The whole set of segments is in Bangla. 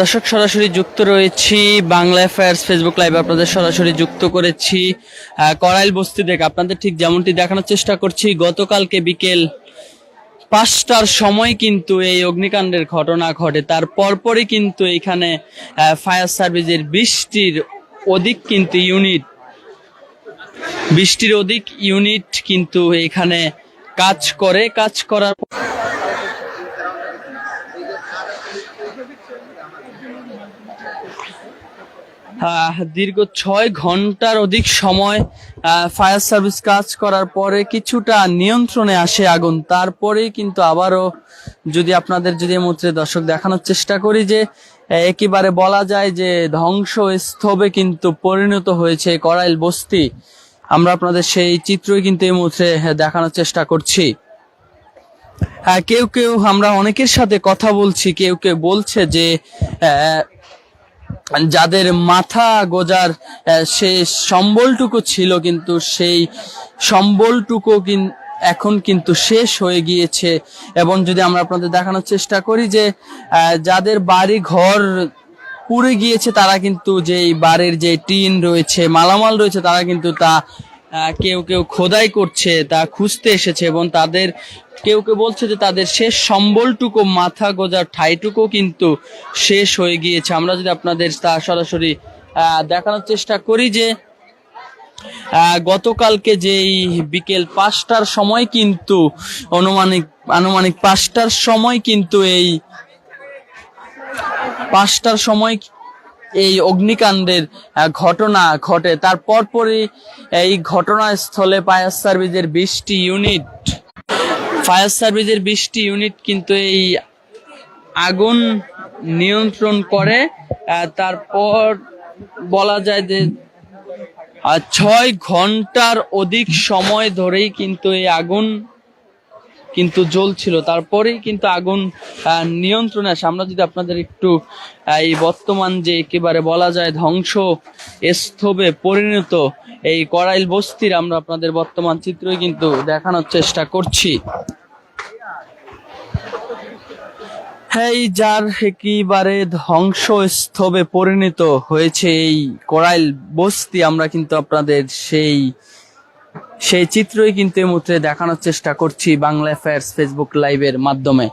দর্শক, সরাসরি যুক্ত রয়েছি বাংলা অ্যাফেয়ার্স ফেসবুক লাইভ আপনাদের সরাসরি যুক্ত করেছি করাইল বস্তি থেকে। আপনাদের ঠিক যেমনটি দেখানোর চেষ্টা করছি, গতকালকে বিকেল পাঁচটার সময় কিন্তু এই অগ্নিকাণ্ডের ঘটনা ঘটে। তার পরপরই কিন্তু এখানে ফায়ার সার্ভিসের বৃষ্টির অধিক কিন্তু ইউনিট বৃষ্টির অধিক ইউনিট কিন্তু এখানে কাজ করে। কাজ করার দীর্ঘ ছয় ঘণ্টার অধিক সময় ফায়ার সার্ভিস কাজ করার পরে কিছুটা নিয়ন্ত্রণে আসে আগুন। তারপরেই কিন্তু আবারও যদি আপনাদের, যদি মুহূর্তে দর্শক দেখানোর চেষ্টা করি যে একেবারে বলা যায় যে ধ্বংস স্তবে কিন্তু পরিণত হয়েছে করাইল বস্তি। আমরা আপনাদের সেই চিত্রই কিন্তু এই মুহূর্তে দেখানোর চেষ্টা করছি। হ্যাঁ কেউ কেউ আমরা অনেকের সাথে কথা বলছি, কেউ কেউ বলছে যে যাদের মাথা গোজার সে সম্বলটুকু ছিল কিন্তু সেই সম্বলটুকু এখন কিন্তু শেষ হয়ে গিয়েছে। এবং যদি আমরা আপনাদের দেখানোর চেষ্টা করি যে যাদের বাড়ি ঘর পুড়ে গিয়েছে, তারা কিন্তু যেই বাড়ির যে টিন রয়েছে, মালামাল রয়েছে, তারা কিন্তু তা কেউ কেউ খোদাই করছে, তা খুঁজতে এসেছে এবং তাদের কেউ কেউ বলছে যে তাদের শেষ সম্বলটুকু, মাথা গোজার ঠাইটুকু কিন্তু শেষ হয়ে গিয়েছে। আমরা যদি আপনাদের তা সরাসরি দেখানোর চেষ্টা করি যে গতকালকে যেই বিকেল পাঁচটার সময় কিন্তু, অনুমানিক, আনুমানিক পাঁচটার সময় কিন্তু এই, পাঁচটার সময় এই অগ্নিকাণ্ডের ঘটনা ঘটে। তার পরপরই এই ঘটনাস্থলে ফায়ার সার্ভিসের বিশটি ইউনিট ফায়ার সার্ভিসের বিশটি ইউনিট কিন্তু এই আগুন নিয়ন্ত্রণ করে। তারপর বলা যায় যে ছয় ঘণ্টার অধিক সময় ধরেই কিন্তু এই আগুন কিন্তু জ্বলছিল। তারপরেই কিন্তু আগুন নিয়ন্ত্রণে আসে। আমরা যদি আপনাদের একটু এই বর্তমান যে একেবারে বলা যায় ধ্বংস স্থবে পরিণত এই করাইল বস্তির আমরা আপনাদের বর্তমান চিত্রই কিন্তু দেখানোর চেষ্টা করছি। এই যার একেবারে ধ্বংস স্তবে পরিণত হয়েছে এই করাইল বস্তি, আমরা কিন্তু আপনাদের সেই সেই চিত্রই কিন্তু এই মুহূর্তে দেখানোর চেষ্টা করছি বাংলা অ্যাফেয়ার্স ফেসবুক লাইভের মাধ্যমে।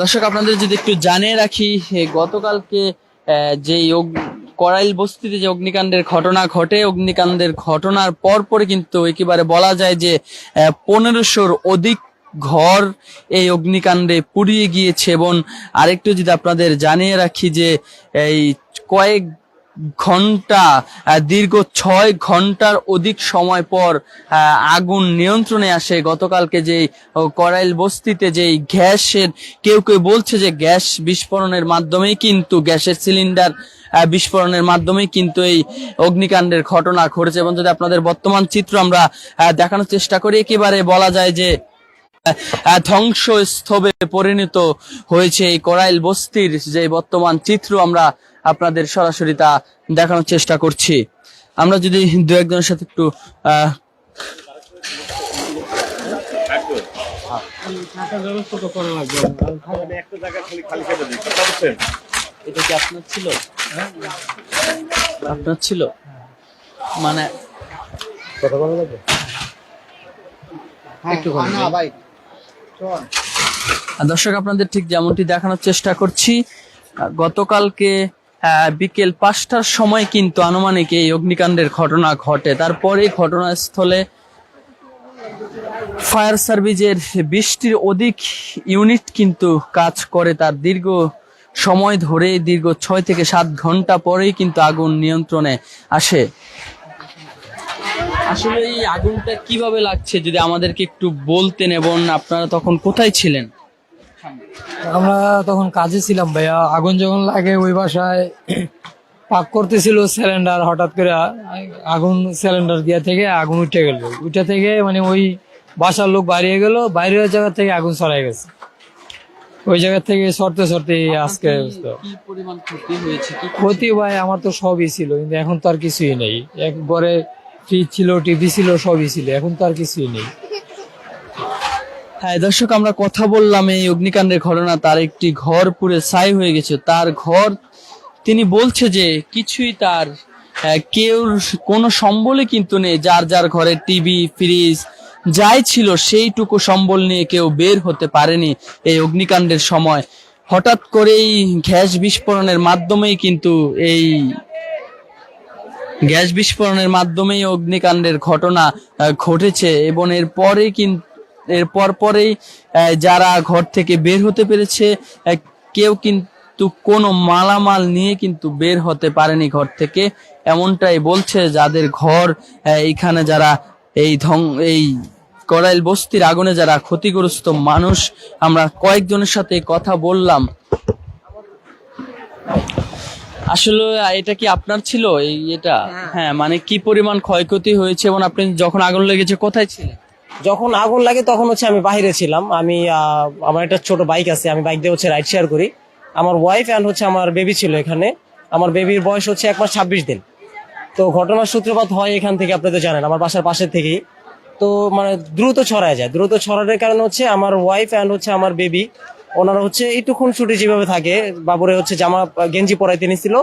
দর্শক, আপনাদের যদি একটু জানিয়ে রাখি গতকালকে যে করাইল বস্তিতে যে অগ্নিকাণ্ডের ঘটনা ঘটে, অগ্নিকাণ্ডের ঘটনার পর পরে কিন্তু একেবারে বলা যায় যে পনেরোশোর অধিক ঘর এই অগ্নিকাণ্ডে পুড়িয়ে গিয়েছে এবং আরেকটু যদি আপনাদের জানিয়ে রাখি যে এই কয়েক ঘণ্টা দীর্ঘ ছয় ঘণ্টার অধিক সময় পর আগুন নিয়ন্ত্রণে আসে। গতকালকে যে করাইল বস্তিতে যে গ্যাসের, কেউ কেউ বলছে যে গ্যাস বিস্ফোরণের মাধ্যমেই কিন্তু, গ্যাসের সিলিন্ডার বিস্ফোরণের মাধ্যমেই কিন্তু এই অগ্নিকাণ্ডের ঘটনা ঘটেছে। এবং যদি আপনাদের বর্তমান চিত্র আমরা দেখানোর চেষ্টা করি, একেবারে বলা যায় যে ধ্বংসস্তবে পরিণত হয়েছে এই করাইল বস্তির যে বর্তমান চিত্র আমরা আপনাদের সরাসরি তা দেখানোর চেষ্টা করছি। আমরা যদি দু একজনের সাথে একটু আহ, এটা কি আপনার ছিল? আপনার ছিল? মানে আর দর্শক, আপনাদের ঠিক যেমনটি দেখানোর চেষ্টা করছি গতকালকে বিকেল পাঁচটার সময় কিন্তু আনুমানিক এই অগ্নিকাণ্ডের ঘটনা ঘটে। তারপরে ঘটনাস্থলে ফায়ার সার্ভিসের বৃষ্টির অধিক ইউনিট কিন্তু কাজ করে। তার দীর্ঘ সময় ধরে, দীর্ঘ ছয় থেকে সাত ঘণ্টা পরেই কিন্তু আগুন নিয়ন্ত্রণে আসে। আসলে এই আগুনটা কীভাবে লাগছে? যদি আমাদেরকে একটু বলতেন এবং আপনারা তখন কোথায় ছিলেন? আমরা তখন কাজে ছিলাম ভাইয়া। আগুন যখন লাগে ওই বাসায় পাক করতেছিল সিলিন্ডার হঠাৎ করে আগুন সিলিন্ডার দিয়া থেকে আগুন উঠে গেল। উঠে থেকে মানে ওই বাসার লোক বাইরে গেল বাইরের জায়গা থেকে আগুন ছড়াই গেছে। ওই জায়গা থেকে সরতে সরতে আজকে ক্ষতি ভাই আমার তো সবই ছিল কিন্তু এখন তো আর কিছুই নেই। একবারে ফ্রিজ ছিল, টিভি ছিল, সবই ছিল, এখন তো আর কিছুই নেই। হ্যাঁ দর্শক, আমরা কথা বললাম এই অগ্নিকাণ্ডের ঘটনা, তার একটি ঘর পুরে ছাই হয়ে গেছে। তার ঘর, তিনি বলছে যে কিছুই তার কেউ কোনো সম্বলই কিন্তু নেই, যার যার ঘরে টিভি, ফ্রিজ, যাই ছিল, সেইটুকু সম্বল নিয়ে কেউ বের হতে পারেনি এই অগ্নিকাণ্ডের সময়। হঠাৎ করেই গ্যাস বিস্ফোরণের মাধ্যমেই কিন্তু এই গ্যাস বিস্ফোরণের মাধ্যমেই অগ্নিকাণ্ডের ঘটনা ঘটেছে এবং এর পরে কিন্তু এর পর পরেই যারা ঘর থেকে বের হতে পেরেছে কেউ কিন্তু কোনো মালামাল নিয়ে কিন্তু বের হতে পারেনি ঘর থেকে। এমনটাই বলছে যাদের ঘর আহ, এইখানে যারা এই ধং এই করাইল বস্তির আগুনে যারা ক্ষতিগ্রস্ত মানুষ আমরা কয়েকজনের সাথে কথা বললাম। আসলে এটা কি আপনার ছিল এই এটা হ্যাঁ। মানে কি পরিমাণ ক্ষয়ক্ষতি হয়েছে এবং আপনি যখন আগুন লেগেছে কোথায় ছিলেন? যখন আগুন লাগে তখন হচ্ছে আমি বাইরে ছিলাম। আমি আমার একটা ছোট বাইক আছে আমি বাইক দিয়ে হচ্ছে রাইড শেয়ার করি। আমার ওয়াইফ অ্যান্ড হচ্ছে আমার বেবি ছিল এখানে। আমার বেবির বয়স হচ্ছে এক মাস ছাব্বিশ দিন। তো ঘটনার সূত্রপাত হয় এখান থেকে আপনি তো জানেন আমার বাসার পাশের থেকেই। তো মানে দ্রুত ছড়ায় যায়। দ্রুত ছড়ানোর কারণে হচ্ছে আমার ওয়াইফ অ্যান্ড হচ্ছে আমার বেবি ওনারা হচ্ছে একটু খুনসুটি যেভাবে থাকে, বাবুরে হচ্ছে জামা, গেঞ্জি পরাইতে নিছিল,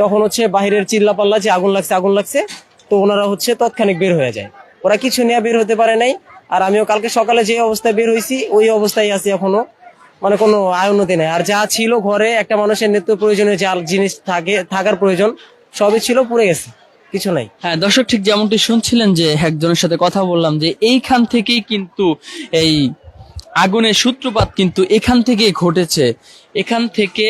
তখন হচ্ছে বাহিরের চিল্লা পাল্লা যে আগুন লাগছে আগুন লাগছে, তো ওনারা হচ্ছে তৎক্ষণিক বের হয়ে যায়। ওরা কিছু নিয়ে বের হতে পারে নাই, আর আমিও কালকে সকালে যে অবস্থায় বের হয়েছি ওই অবস্থায় আছি এখনও। মানে কোনো আয়নতি নেই। আর যা ছিল ঘরে, একটা মানুষের নিত্য প্রয়োজনীয় যা জিনিস থাকে, থাকার প্রয়োজন, সবই ছিল, পুড়ে গেছে। কিছু নাই। হ্যাঁ দর্শক, ঠিক যেমনটি শুনছিলেন যে একজনের সাথে কথা বললাম যে এইখান থেকেই কিন্তু এই আগুনের সূত্রপাত কিন্তু এখান থেকেই ঘটেছে। এখান থেকে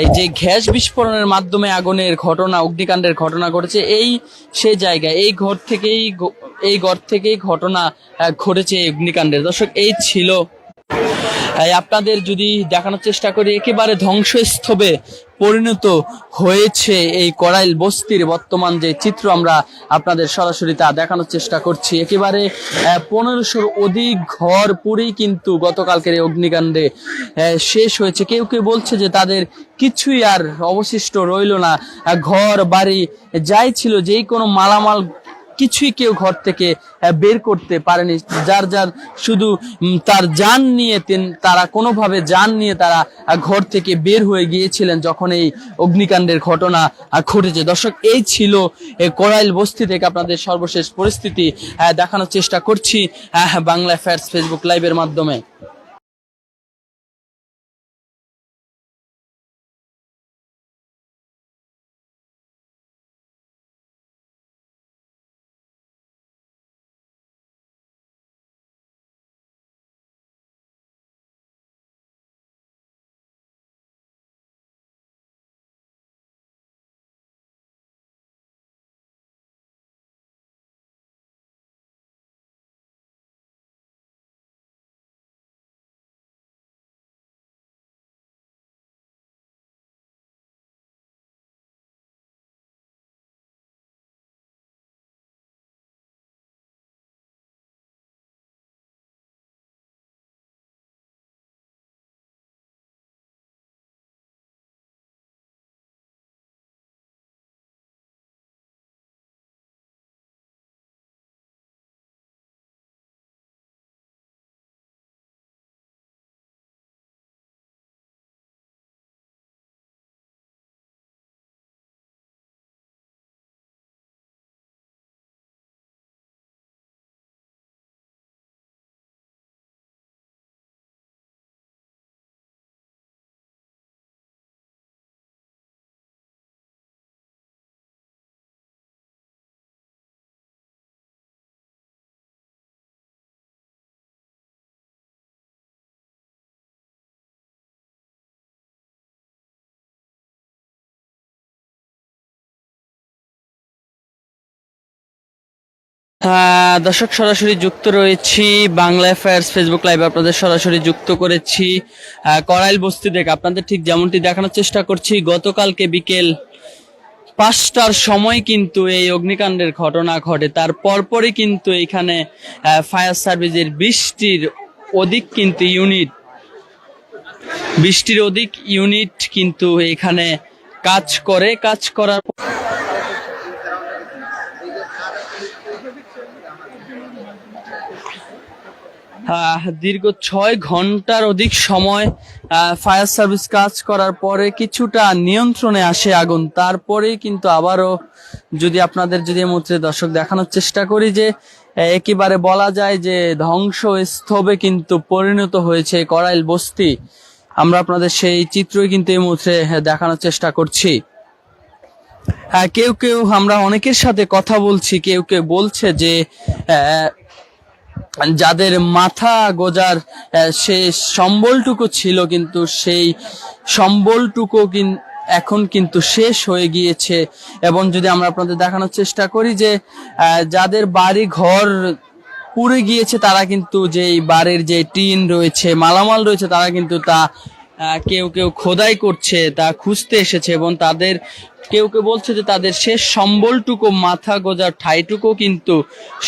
এই যে গ্যাস বিস্ফোরণের মাধ্যমে আগুনের ঘটনা, অগ্নিকাণ্ডের ঘটনা ঘটেছে, এই সে জায়গায়, এই ঘর থেকেই, এই ঘর থেকেই ঘটনা ঘটেছে এই অগ্নিকাণ্ডের। দর্শক, এই ছিল আপনাদের যদি দেখানোর চেষ্টা করি, একেবারে ধ্বংসস্তূপে পরিণত হয়েছে এই করাইল বস্তির বর্তমান যে চিত্র আমরা আপনাদের সরাসরি তা দেখানোর চেষ্টা করছি। একেবারে পনেরোশোর অধিক ঘর পুরেই কিন্তু গতকালকের এই অগ্নিকাণ্ডে শেষ হয়েছে। কেউ কেউ বলছে যে তাদের কিছুই আর অবশিষ্ট রইল না। ঘর, বাড়ি, যাই ছিল, যেই কোনো মালামাল কিছুই কেউ ঘর থেকে বের করতে পারেনি। যার যার শুধু তার যান নিয়ে তারা কোনোভাবে যান নিয়ে তারা ঘর থেকে বের হয়ে গিয়েছিলেন যখন এই অগ্নিকাণ্ডের ঘটনা ঘটেছে। দর্শক, এই ছিল করাইল বস্তি থেকে আপনাদের সর্বশেষ পরিস্থিতি দেখানোর চেষ্টা করছি বাংলা ফ্যাটস ফেসবুক লাইভের মাধ্যমে। দর্শক, সরাসরি যুক্ত রয়েছি বাংলা অ্যাফেয়ার্স ফেসবুক লাইভ আপনাদের সরাসরি যুক্ত করেছি করাইল বস্তি থেকে। আপনাদের ঠিক যেমনটি দেখানোর চেষ্টা করছি, গতকালকে বিকেল পাঁচটার সময় কিন্তু এই অগ্নিকাণ্ডের ঘটনা ঘটে। তার পরপরই কিন্তু এখানে ফায়ার সার্ভিসের বৃষ্টির অধিক কিন্তু ইউনিট বৃষ্টির অধিক ইউনিট কিন্তু এখানে কাজ করে। কাজ করার দীর্ঘ ছয় ঘণ্টার অধিক সময় ফায়ার সার্ভিস কাজ করার পরে কিছুটা নিয়ন্ত্রণে আসে আগুন। তারপরেই কিন্তু আবারও যদি আপনাদের, যদি মুহূর্তে দর্শক দেখানোর চেষ্টা করি যে একেবারে বলা যায় যে ধ্বংস স্তবে কিন্তু পরিণত হয়েছে করাইল বস্তি। আমরা আপনাদের সেই চিত্রই কিন্তু এই মুহূর্তে দেখানোর চেষ্টা করছি। হ্যাঁ কেউ কেউ আমরা অনেকের সাথে কথা বলছি, কেউ কেউ বলছে যে যাদের মাথা গোজার সে সম্বলটুকু ছিল কিন্তু সেই সম্বলটুকু এখন কিন্তু শেষ হয়ে গিয়েছে। এবং যদি আমরা আপনাদের দেখানোর চেষ্টা করি যে যাদের বাড়ি ঘর পুড়ে গিয়েছে তারা কিন্তু যেই বাড়ির যে টিন রয়েছে, মালামাল রয়েছে তারা কিন্তু তা কেউ কেউ খোদাই করছে, তা খুঁজতে এসেছে এবং তাদের, কেউ কেউ বলছে যে তাদের শেষ সম্বলটুকু, মাথা গোজার ঠাইটুকু কিন্তু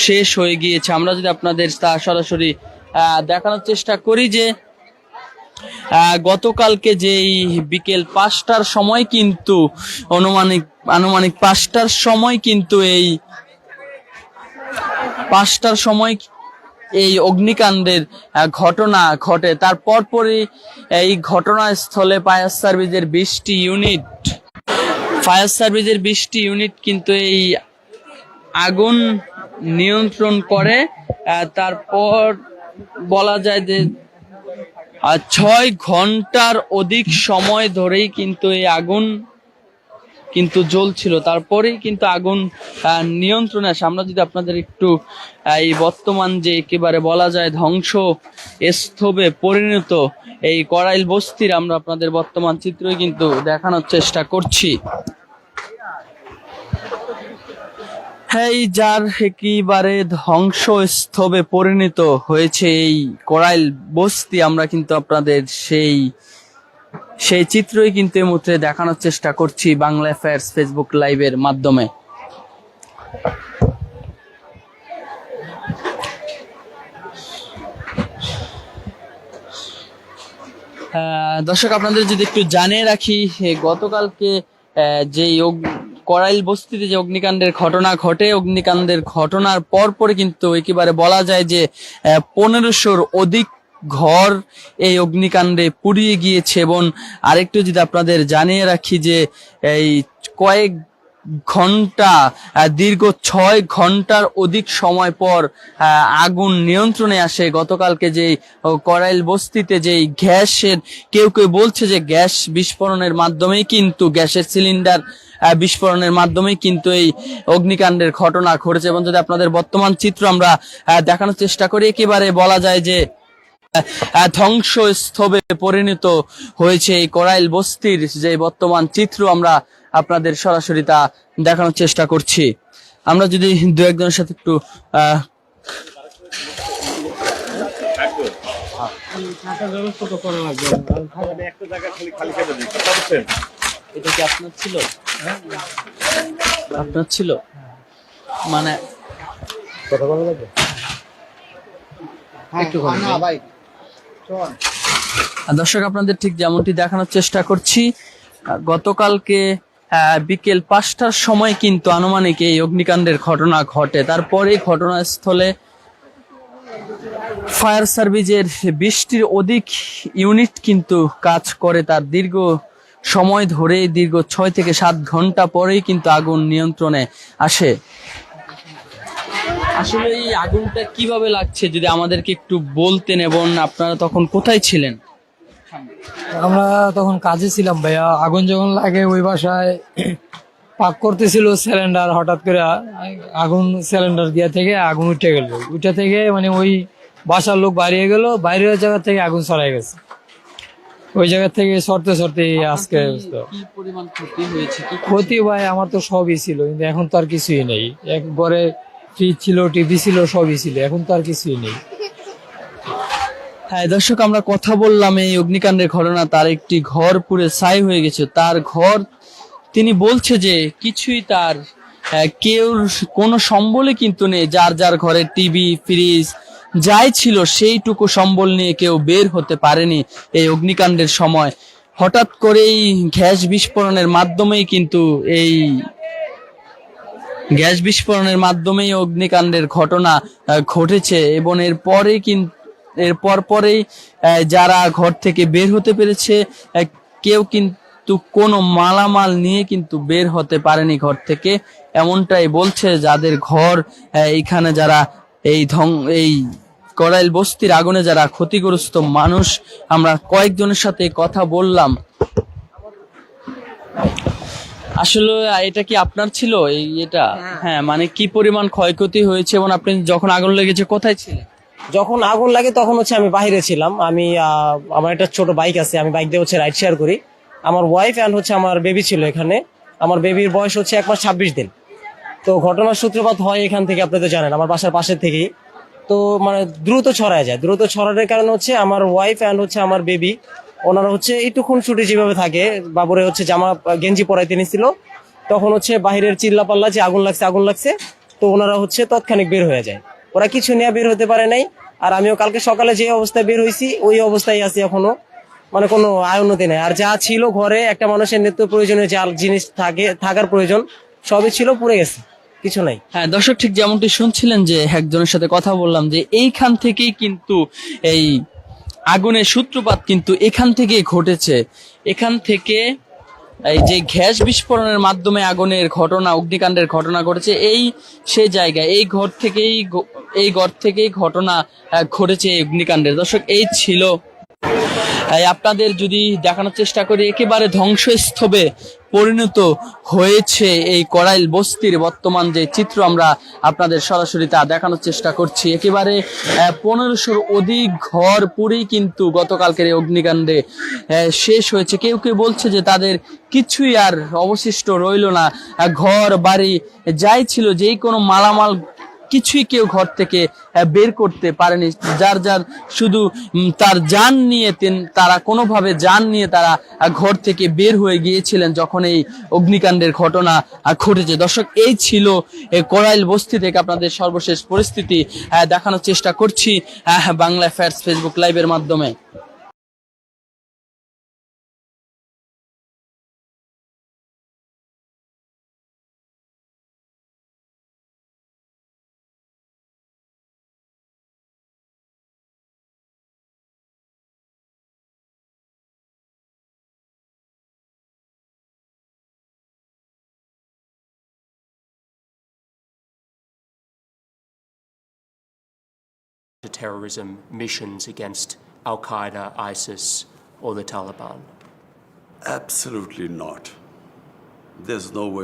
শেষ হয়ে গিয়েছে। আমরা যদি আপনাদের তা সরাসরি দেখানোর চেষ্টা করি যে গতকালকে যেই বিকেল পাঁচটার সময় কিন্তু অনুমানিক, আনুমানিক পাঁচটার সময় কিন্তু এই, পাঁচটার সময় এই অগ্নিকাণ্ডের ঘটনা ঘটে। তার পরপরই এই ঘটনাস্থলে ফায়ার সার্ভিসের বিশটি ইউনিট। ফায়ার সার্ভিসের বিশটি ইউনিট কিন্তু এই আগুন নিয়ন্ত্রণ করে তারপর বলা যায় যে ছয় ঘণ্টার অধিক সময় ধরেই কিন্তু এই আগুন কিন্তু জ্বলছিল। তারপরেই কিন্তু আগুন নিয়ন্ত্রণে আসে। আমরা যদি আপনাদের একটু এই বর্তমান যে একেবারে বলা যায় ধ্বংস স্থবে পরিণত এই করাইল বস্তির আমরা আপনাদের বর্তমান চিত্রই কিন্তু দেখানোর চেষ্টা করছি। এই যার একেবারে ধ্বংস স্তবে পরিণত হয়েছে এই করাইল বস্তি, আমরা কিন্তু আপনাদের সেই সেই চিত্রই কিন্তু এই মুহূর্তে দেখানোর চেষ্টা করছি বাংলা অ্যাফেয়ার্স ফেসবুক লাইভের মাধ্যমে। দর্শক, আপনাদের যদি একটু জানিয়ে রাখি গতকালকে যে করাইল বস্তিতে যে অগ্নিকাণ্ডের ঘটনা ঘটে, অগ্নিকাণ্ডের ঘটনার পর পরে কিন্তু একেবারে বলা যায় যে পনেরোশোর অধিক ঘর এই অগ্নিকাণ্ডে পুড়িয়ে গিয়েছে এবং আরেকটু যদি আপনাদের জানিয়ে রাখি যে এই কয়েক ঘণ্টা দীর্ঘ ছয় ঘণ্টার অধিক সময় পর আগুন নিয়ন্ত্রণে আসে। গতকালকে যে করাইল বস্তিতে যেই গ্যাসের, কেউ কেউ বলছে যে গ্যাস বিস্ফোরণের মাধ্যমেই কিন্তু, গ্যাসের সিলিন্ডার বিস্ফোরণের মাধ্যমেই কিন্তু এই অগ্নিকাণ্ডের ঘটনা ঘটেছে। এবং যদি আপনাদের বর্তমান চিত্র আমরা দেখানোর চেষ্টা করি, একেবারে বলা যায় যে আহ, ধ্বংসস্তবে পরিণত হয়েছে এই করাইল বস্তির যে বর্তমান চিত্র আমরা আপনাদের সরাসরি তা দেখানোর চেষ্টা করছি। আমরা যদি দু একজনের সাথে একটু আহ, এটা কি আপনার ছিল আপনার ছিল মানে একটু আর দর্শক, আপনাদের ঠিক যেমনটি দেখানোর চেষ্টা করছি গতকালকে বিকেল পাঁচটার সময় কিন্তু আনুমানিক এই অগ্নিকাণ্ডের ঘটনা ঘটে। তারপরে ঘটনাস্থলে ফায়ার সার্ভিসের বিশটির অধিক ইউনিট কিন্তু কাজ করে। তার দীর্ঘ সময় ধরে দীর্ঘ ছয় থেকে সাত ঘণ্টা পরেই কিন্তু আগুন নিয়ন্ত্রণে আসে। আসলে এই আগুনটা কীভাবে লাগছে যদি আমাদেরকে একটু বলতেন এবং আপনারা তখন কোথায় ছিলেন? আমরা তখন কাজে ছিলাম ভাইয়া। আগুন যখন লাগে ওই বাসায় পাক করতেছিল সিলিন্ডার হঠাৎ করে আগুন সিলিন্ডার দিয়া থেকে আগুন উঠে গেল। উঠে থেকে মানে ওই বাসার লোক বাইরে গেল বাইরের জায়গা থেকে আগুন ছড়াই গেছে। ওই জায়গা থেকে সরতে সরতে আজকে ক্ষতি ভাই আমার তো সবই ছিল কিন্তু এখন তো আর কিছুই নেই। একবারে ফ্রিজ ছিল, টিভি ছিল, সবই ছিল। এখন তো আর কিছুই নেই। হ্যাঁ দর্শক, আমরা কথা বললাম এই অগ্নিকাণ্ডের ঘটনা, তার একটি ঘর পুরে ছাই হয়ে গেছে। তার ঘর, তিনি বলছে যে কিছুই তার কেউ কোনো সম্বলে কিন্তু নেই। যার যার ঘরে টিভি, ফ্রিজ, যাই ছিল, সেইটুকু সম্বল নিয়ে কেউ বের হতে পারেনি এই অগ্নিকাণ্ডের সময়। হঠাৎ করেই গ্যাস বিস্ফোরণের মাধ্যমেই কিন্তু এই গ্যাস বিস্ফোরণের মাধ্যমেই অগ্নিকাণ্ডের ঘটনা ঘটেছে এবং এর পরে কিন্তু এর পর পরেই যারা ঘর থেকে বের হতে পেরেছে কেউ কিন্তু কোনো মালামাল নিয়ে কিন্তু বের হতে পারেনি ঘর থেকে। এমনটাই বলছে যাদের ঘর এইখানে যারা এই ধং এই করাইল বস্তির আগুনে যারা ক্ষতিগ্রস্ত মানুষ, আমরা কয়েকজনের সাথে কথা বললাম। আসলে এটা কি আপনার ছিল? এই এটা? হ্যাঁ। মানে কি পরিমাণ ক্ষয়ক্ষতি হয়েছে এবং আপনি যখন আগুন লেগেছে কোথায় ছিলেন? যখন আগুন লাগে তখন হচ্ছে আমি বাইরে ছিলাম। আমি আমার একটা ছোট বাইক আছে আমি বাইক দিয়ে হচ্ছে রাইড শেয়ার করি। আমার ওয়াইফ অ্যান্ড হচ্ছে আমার বেবি ছিল এখানে। আমার বেবির বয়স হচ্ছে এক মাস ছাব্বিশ দিন। তো ঘটনার সূত্রপাত হয় এখান থেকে আপনি তো জানেন আমার বাসার পাশের থেকেই। তো মানে দ্রুত ছড়ায় যায়। দ্রুত ছড়ানোর কারণে হচ্ছে আমার ওয়াইফ অ্যান্ড হচ্ছে আমার বেবি ওনারা হচ্ছে একটু খুনসুটি যেভাবে থাকে, বাবুরে হচ্ছে জামা, গেঞ্জি পরাইতে নিছিল তখন হচ্ছে বাহিরের চিল্লা পাল্লা যে আগুন লাগছে আগুন লাগছে, তো ওনারা হচ্ছে তৎক্ষণিক বের হয়ে যায়। ওরা কিছু নিয়ে বের হতে পারে নাই, আর আমিও কালকে সকালে যে অবস্থায় বের হয়েছি ওই অবস্থায় আছি এখনও। মানে কোনো আয় উন্নতি নেই। আর যা ছিল ঘরে, একটা মানুষের নিত্য প্রয়োজনীয় যা জিনিস থাকে, থাকার প্রয়োজন, সবই ছিল, পুড়ে গেছে। কিছু নাই। হ্যাঁ দর্শক ঠিক যেমনটি শুনছিলেন যে একজনের সাথে কথা বললাম যে এইখান থেকেই কিন্তু এই আগুনের সূত্রপাত কিন্তু এখান থেকে ঘটেছে। এখান থেকে এই যে গ্যাস বিস্ফোরণের মাধ্যমে আগুনের ঘটনা, অগ্নিকাণ্ডের ঘটনা ঘটেছে, এই সে জায়গা এই ঘর থেকেই, এই ঘর থেকেই ঘটনা ঘটেছে এই অগ্নিকাণ্ডের। দর্শক, এই ছিল আপনাদের যদি দেখানোর চেষ্টা করি, একেবারে ধ্বংসস্তূপে পরিণত হয়েছে এই করাইল বস্তির বর্তমান যে চিত্র আমরা আপনাদের সরাসরি তা দেখানোর চেষ্টা করছি। একেবারে পনেরোশোর অধিক ঘর পুরেই কিন্তু গতকালকের এই অগ্নিকাণ্ডে শেষ হয়েছে। কেউ কেউ বলছে যে তাদের কিছুই আর অবশিষ্ট রইল না। ঘর, বাড়ি, যাই ছিল, যেই কোনো মালামাল কিছুই কেউ ঘর থেকে বের করতে পারেনি। যার যার শুধু তার যান নিয়ে তারা কোনোভাবে যান নিয়ে তারা ঘর থেকে বের হয়ে গিয়েছিলেন যখন এই অগ্নিকাণ্ডের ঘটনা ঘটেছে। দর্শক, এই ছিল করাইল বস্তি থেকে আপনাদের সর্বশেষ পরিস্থিতি দেখানোর চেষ্টা করছি বাংলা ফ্যাটস ফেসবুক লাইভের মাধ্যমে। To terrorism missions against Al Qaeda, ISIS, or the Taliban? Absolutely not. There's no way